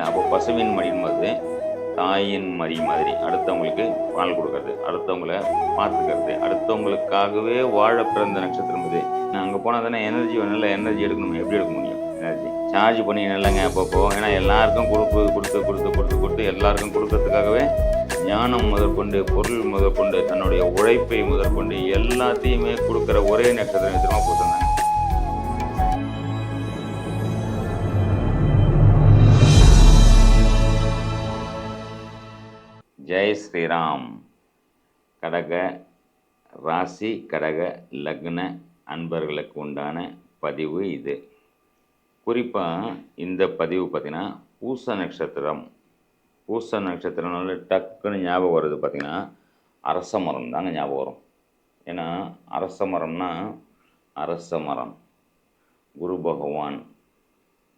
சரிங்களா அப்போ பசுவின் போது தாயின் மடி மாதிரி அடுத்தவங்களுக்கு பால் கொடுக்கறது. அடுத்தவங்கள பார்த்துக்கிறது. அடுத்தவங்களுக்காகவே வாழ பிறந்த நட்சத்திரம் இது. நான் அங்கே போனால் தானே எனர்ஜி நல்ல எனர்ஜி எடுக்கணும். எப்படி எடுக்க முடியும்? எனர்ஜி சார்ஜ் பண்ணி நல்லங்க அப்பப்போ ஏன்னா எல்லாருக்கும் கொடுப்பு கொடுத்து கொடுத்து கொடுத்து கொடுத்து எல்லாருக்கும் கொடுக்கறதுக்காகவே ஞானம் முதற்கொண்டு பொருள் முதற்கொண்டு தன்னுடைய உழைப்பை முதற்கொண்டு எல்லாத்தையுமே கொடுக்குற ஒரே நட்சத்திரம் எதிரமாக கொடுத்துருந்தாங்க ஜெய் ஸ்ரீராம். கடக ராசி கடக லக்ன அன்பர்களுக்கு உண்டான பதிவு இது. குறிப்பாக இந்த பதிவு பார்த்திங்கன்னா பூச நட்சத்திரம். பூச நட்சத்திரம்னால டக்குன்னு ஞாபகம் வருது பார்த்திங்கன்னா அரச மரம் தாங்க ஞாபகம் வரும். ஏன்னா அரச மரம்னா அரச மரம். குரு பகவான்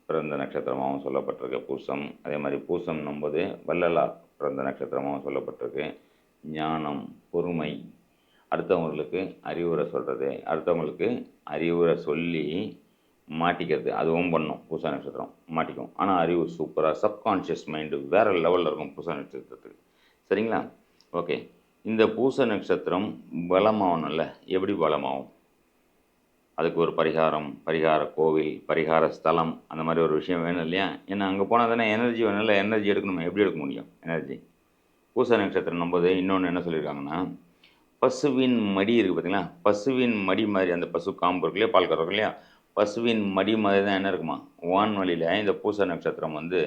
பிறந்த நட்சத்திரமாகவும் சொல்லப்பட்டிருக்க பூசம். அதே மாதிரி பூசம் நம்பது வள்ளலார். பிறந்த நட்சத்திரமாக சொல்லப்பட்டிருக்கு. ஞானம் பொறுமை. அடுத்தவங்களுக்கு அறிவுரை சொல்கிறது அடுத்தவங்களுக்கு அறிவுரை சொல்லி மாட்டிக்கிறது. அதுவும் பண்ணும். பூசா நட்சத்திரம் மாட்டிக்கும். ஆனால் அறிவு சூப்பராக சப்கான்ஷியஸ் மைண்டு வேறு லெவலில் இருக்கும் பூசா நட்சத்திரத்துக்கு. சரிங்களா? ஓகே இந்த பூச நட்சத்திரம் பலமாகணும்ல எப்படி பலமாகும்? அதுக்கு ஒரு பரிகாரம் பரிகார கோவில் பரிகார ஸ்தலம் அந்த மாதிரி ஒரு விஷயம் வேணும் இல்லையா? ஏன்னா அங்கே போனால் தானே எனர்ஜி வேணும்ல எனர்ஜி எடுக்கணும். எப்படி எடுக்க முடியும்? எனர்ஜி பூச நட்சத்திரம் நம்போது இன்னொன்று என்ன சொல்லியிருக்காங்கன்னா பசுவின் மடி இருக்குது பார்த்தீங்களா? பசுவின் மடி மாதிரி அந்த பசு காம்பு இருக்கு இல்லையா? பால் கறக்கும் இல்லையா? பசுவின் மடி மாதிரி தான் என்ன இருக்குமா? வான்வழியில் இந்த பூச நட்சத்திரம் வந்து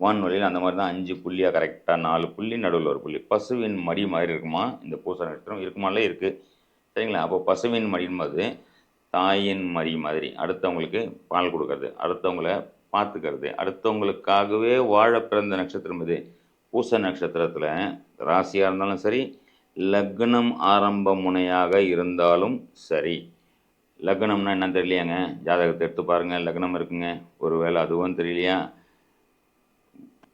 வான்வழியில் அந்த மாதிரி தான் அஞ்சு புள்ளியாக கரெக்டாக நாலு புள்ளி நடுவில் ஒரு புள்ளி. பசுவின் மடி மாதிரி இருக்குமா? இந்த பூச நட்சத்திரம் இருக்குமாலே இருக்குது சரிங்களா? அப்போ பசுவின் மடின்பது தாயின் மறி மாதிரி அடுத்தவங்களுக்கு பால் கொடுக்கறது அடுத்தவங்கள பார்த்துக்கிறது அடுத்தவங்களுக்காகவே வாழ பிறந்த நட்சத்திரம் இது. பூச நட்சத்திரத்தில் ராசியாக இருந்தாலும் சரி லக்னம் ஆரம்ப முனையாக இருந்தாலும் சரி. லக்னம்னா என்ன தெரியலையாங்க? ஜாதகத்தை எடுத்து பாருங்கள் லக்னம் இருக்குங்க. ஒருவேளை அதுவும் தெரியலையா?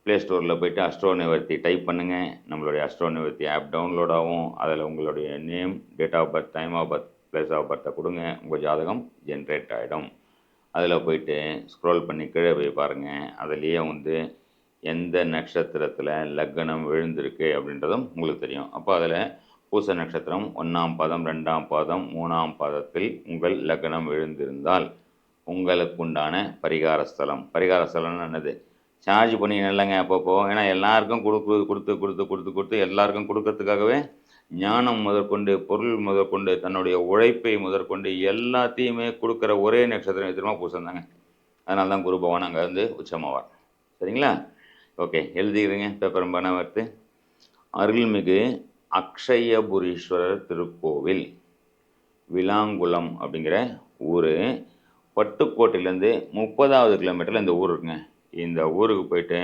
ப்ளே ஸ்டோரில் போயிட்டு அஸ்ட்ரோ நிவர்த்தி டைப் பண்ணுங்கள் நம்மளுடைய அஸ்ட்ரோ நிவர்த்தி ஆப் டவுன்லோட் ஆகும். அதில் உங்களுடைய name date of birth time of birth place of பர்த்தை கொடுங்க உங்கள் ஜாதகம் ஜென்ரேட் ஆகிடும் அதில் போயிட்டு ஸ்க்ரோல் பண்ணி கீழே போய் பாருங்கள் அதுலேயே வந்து எந்த நட்சத்திரத்தில் லக்னம் விழுந்திருக்கு அப்படின்றதும் உங்களுக்கு தெரியும். அப்போ அதில் பூச நட்சத்திரம் ஒன்றாம் பாதம் ரெண்டாம் பாதம் மூணாம் பாதத்தில் உங்கள் லக்னம் விழுந்திருந்தால் உங்களுக்குண்டான பரிகார ஸ்தலம். பரிகார ஸ்தலம்னு என்னது? சார்ஜ் பண்ணி நல்லங்க அப்பப்போ? ஏன்னா எல்லாருக்கும் கொடுக்கு கொடுத்து கொடுத்து கொடுத்து கொடுத்து எல்லாருக்கும் கொடுக்கறதுக்காகவே ஞானம் முதற்கொண்டு பொருள் முதற்கொண்டு தன்னுடைய உழைப்பை முதற்கொண்டு எல்லாத்தையுமே கொடுக்குற ஒரே நட்சத்திரம் எதிரமா பூசம் தாங்க அதனால தான் குரு பகவான் அங்கே வந்து உச்சமாவார். சரிங்களா? ஓகே எழுதிக்கிறீங்க பேப்பர் பண்ண வர்த்து அருள்மிகு அக்ஷயபுரீஸ்வரர் திருக்கோவில் விலாங்குளம் அப்படிங்கிற ஊர். பட்டுக்கோட்டையிலேருந்து முப்பதாவது கிலோமீட்டரில் இந்த ஊர் இருக்குங்க. இந்த ஊருக்கு போயிட்டு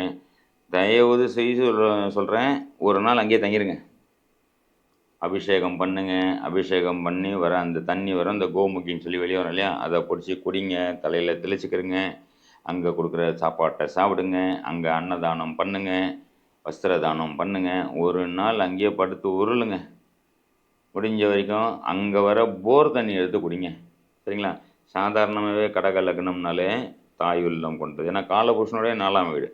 தயவு செய்து சொல்கிறேன் ஒரு நாள் அங்கேயே தங்கிடுங்க அபிஷேகம் பண்ணுங்க. அபிஷேகம் பண்ணி வர அந்த தண்ணி வர அந்த கோமுக்கின்னு சொல்லி வெளியே வரும் இல்லையா? அதை பிடிச்சி குடிங்க. தலையில் தெளிச்சுக்கிறங்க அங்கே கொடுக்குற சாப்பாட்டை சாப்பிடுங்க. அங்கே அன்னதானம் பண்ணுங்க. வஸ்திர தானம் பண்ணுங்க. ஒரு நாள் அங்கேயே படுத்து உருளுங்க. முடிஞ்ச வரைக்கும் அங்கே வர போர் தண்ணி எடுத்து குடிங்க. சரிங்களா? சாதாரணமாகவே கடக லக்னம்னாலே தாய் உள்ளம் கொண்டது. ஏன்னா காலபுருஷனுடைய நாலாம் வீடு.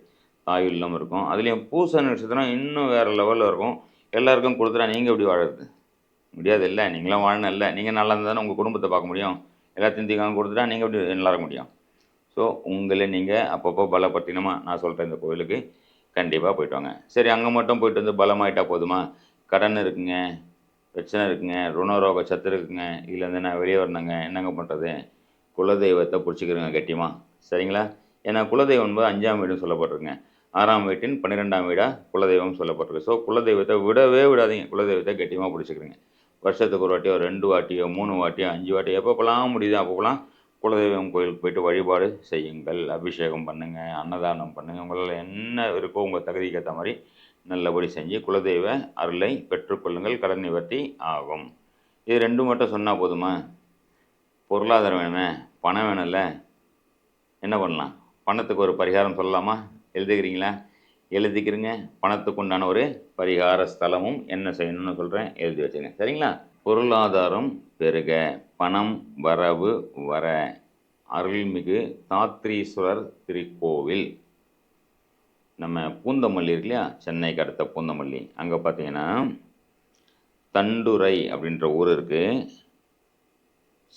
தாயுள்ளம் இருக்கும். அதுலேயும் பூச நட்சத்திரம் இன்னும் வேறு லெவலில் இருக்கும். எல்லாருக்கும் கொடுத்துட்டா நீங்கள் எப்படி வாழறது? முடியாது இல்லை நீங்களும் வாழணும் இல்லை. நீங்கள் நல்லா இருந்தால் தானே உங்கள் குடும்பத்தை பார்க்க முடியும். எல்லாத்தையும் தீக்காம கொடுத்துட்டா நீங்கள் எப்படி நல்லா இருக்க முடியும்? ஸோ உங்களை நீங்கள் அப்பப்போ பலப்பட்டினமாக நான் சொல்கிறேன் இந்த கோயிலுக்கு கண்டிப்பாக போயிட்டு வாங்க. சரி அங்கே மட்டும் போயிட்டு வந்து பலமாயிட்டா போதுமா? கடன் இருக்குங்க பிரச்சனை இருக்குங்க ருணரோக சத்து இருக்குங்க. இதுலேருந்து நான் வெளியே வரணுங்க. என்னங்க பண்ணுறது குலதெய்வத்தை பிடிச்சிக்கிறேங்க கட்டியமாக சரிங்களா? ஏன்னா குலதெய்வம் என்பது அஞ்சாம் வீடுன்னு சொல்லப்பட்டிருங்க ஆறாம் வீட்டின் பன்னிரெண்டாம் வீடாக குலதெய்வம் சொல்லப்பட்டிருக்கு. ஸோ குலதெய்வத்தை விடவே விடாதீங்க. குலதெய்வத்தை கட்டியமாக பிடிச்சிக்கிறீங்க வருஷத்துக்கு ஒரு வாட்டியோ ரெண்டு வாட்டியோ மூணு வாட்டியோ அஞ்சு வாட்டியோ எப்போப்பெல்லாம் முடியுதோ அப்போலாம் குலதெய்வம் கோயிலுக்கு போயிட்டு வழிபாடு செய்யுங்கள். அபிஷேகம் பண்ணுங்கள் அன்னதானம் பண்ணுங்கள் உங்களால் என்ன இருக்கோ உங்கள் தகுதிக்கு ஏற்ற மாதிரி நல்லபடி செஞ்சு குலதெய்வ அருளை பெற்றுக்கொள்ளுங்கள் கடன் நிவர்த்தி ஆகும். இது ரெண்டும் மட்டும் சொன்னால் போதுமா? பொருளாதாரம் வேணுமே? பணம் வேணும்ல? என்ன பண்ணலாம்? பணத்துக்கு ஒரு பரிகாரம் சொல்லலாமா? எழுதிக்கிறீங்களா? எழுதிக்கிறீங்க. பணத்துக்கு உண்டான ஒரு பரிகார ஸ்தலமும் என்ன செய்யணும்னு சொல்கிறேன் எழுதி வச்சுங்க சரிங்களா? பொருளாதாரம் பெருக பணம் வரவு வர. அருள்மிகு தாத்ரீஸ்வரர் திருக்கோவில். நம்ம பூந்தமல்லி இருக்கு இல்லையா? சென்னைக்கு அடுத்த பூந்தமல்லி. அங்கே பார்த்தீங்கன்னா தண்டுரை அப்படின்ற ஊர் இருக்குது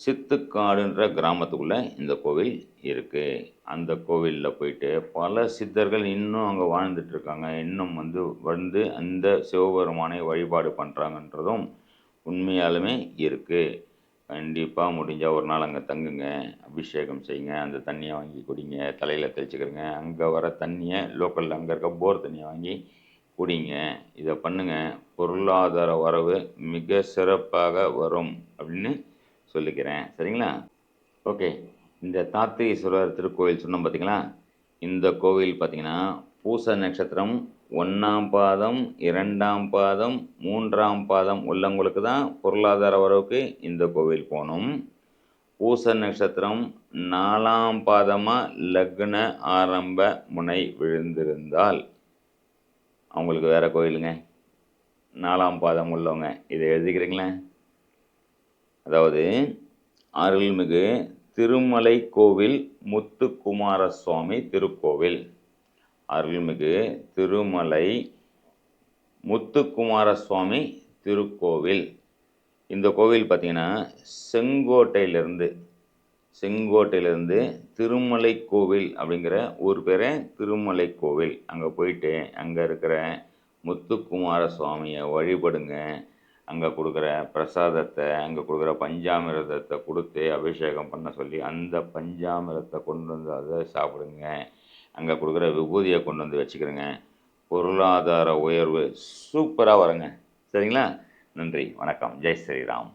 சித்துக்காடுன்ற கிராமத்துக்குள்ளே இந்த கோவில் இருக்குது அந்த கோவிலில் போயிட்டு பல சித்தர்கள் இன்னும் அங்கே வாழ்ந்துட்டு இருக்காங்க. இன்னும் வந்து வந்து அந்த சிவபெருமானை வழிபாடு பண்ணுறாங்கன்றதும் உண்மையாலுமே இருக்குது கண்டிப்பாக முடிஞ்சால் ஒரு நாள் அங்கே தங்குங்க. அபிஷேகம் செய்யுங்க. அந்த தண்ணியை வாங்கி குடிங்க. தலையில் தெளிச்சுக்கிறங்க அங்கே வர தண்ணியை லோக்கலில் அங்கே இருக்க போர் தண்ணியை வாங்கி குடிங்க. இதை பண்ணுங்கள் பொருளாதார வரவு மிக சிறப்பாக வரும் அப்படின்னு சொல்லிக்கிறேன். சரிங்களா? ஓகே. இந்த தாத்திரீஸ்வரர் திருக்கோவில் சொன்னோம் பார்த்தீங்களா இந்த கோவில் பார்த்தீங்கன்னா பூச நட்சத்திரம் ஒன்றாம் பாதம் இரண்டாம் பாதம் மூன்றாம் பாதம் உள்ளவங்களுக்கு தான் பொருளாதார வரவுக்கு இந்த கோவில் போகணும். பூச நட்சத்திரம் நாலாம் பாதமாக லக்ன ஆரம்ப முனை விழுந்திருந்தால் அவங்களுக்கு வேறு கோயிலுங்க. நாலாம் பாதம் உள்ளவங்க. இதை எழுதிக்கிறீங்களேன் அதாவது அருள்மிகு திருமலை கோவில் முத்துக்குமார சுவாமி திருக்கோவில். அருள்மிகு திருமலை முத்துக்குமார சுவாமி திருக்கோவில். இந்த கோவில் பார்த்திங்கன்னா செங்கோட்டையிலேருந்து செங்கோட்டையிலேருந்து திருமலை கோவில் அப்படிங்கிற ஊர் பேரை திருமலை கோவில் அங்கே போயிட்டு அங்கே இருக்கிற முத்துக்குமார சுவாமியை வழிபடுங்க. அங்கே கொடுக்குற பிரசாதத்தை அங்கே கொடுக்குற பஞ்சாமிரதத்தை கொடுத்து அபிஷேகம் பண்ண சொல்லி அந்த பஞ்சாமிரத்தை கொண்டு வந்து அதை சாப்பிடுங்க. அங்கே கொடுக்குற விபூதியை கொண்டு வந்து வச்சுக்கிறேங்க. பொருளாதார உயர்வு சூப்பராக வருங்க. சரிங்களா? நன்றி. வணக்கம். ஜெய் ஸ்ரீராம்.